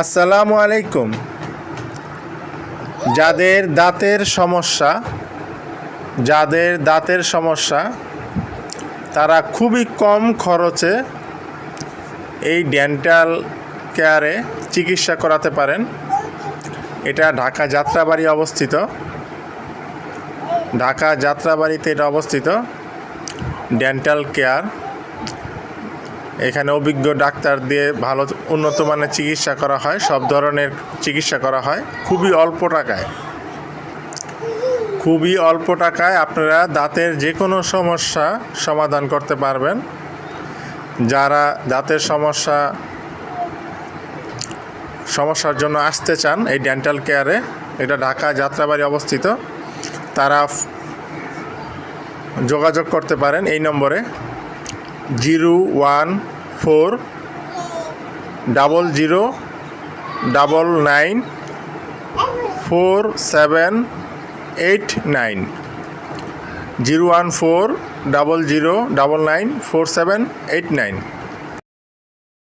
আসসালামু আলাইকুম। যাদের দাঁতের সমস্যা, যাদের দাঁতের সমস্যা, তারা খুবই কম খরচে এই ডেন্টাল কেয়ারে চিকিৎসা করাতে পারেন। এটা ঢাকা যাত্রাবাড়ি অবস্থিত। ঢাকা যাত্রাবাড়িতে এটা অবস্থিত। Dental care. এখানে অভিজ্ঞ ডাক্তার দিয়ে ভালো উন্নত মানের চিকিৎসা করা হয়, সব ধরনের চিকিৎসা করা হয়। খুবই অল্প টাকায়। খুবই অল্প টাকায় আপনারা দাঁতের যে কোনো সমস্যা সমাধান করতে পারবেন। যারা দাঁতের সমস্যা, সমস্যার জন্য আসতে চান এই ডেন্টাল কেয়ারে এটা ঢাকা যাত্রাবাড়ি অবস্থিত, তারা যোগাযোগ করতে পারেন এই নম্বরে। Zero one four, double zero, double nine, four seven, eight nine. Zero one four, double zero, double nine, four seven, eight nine.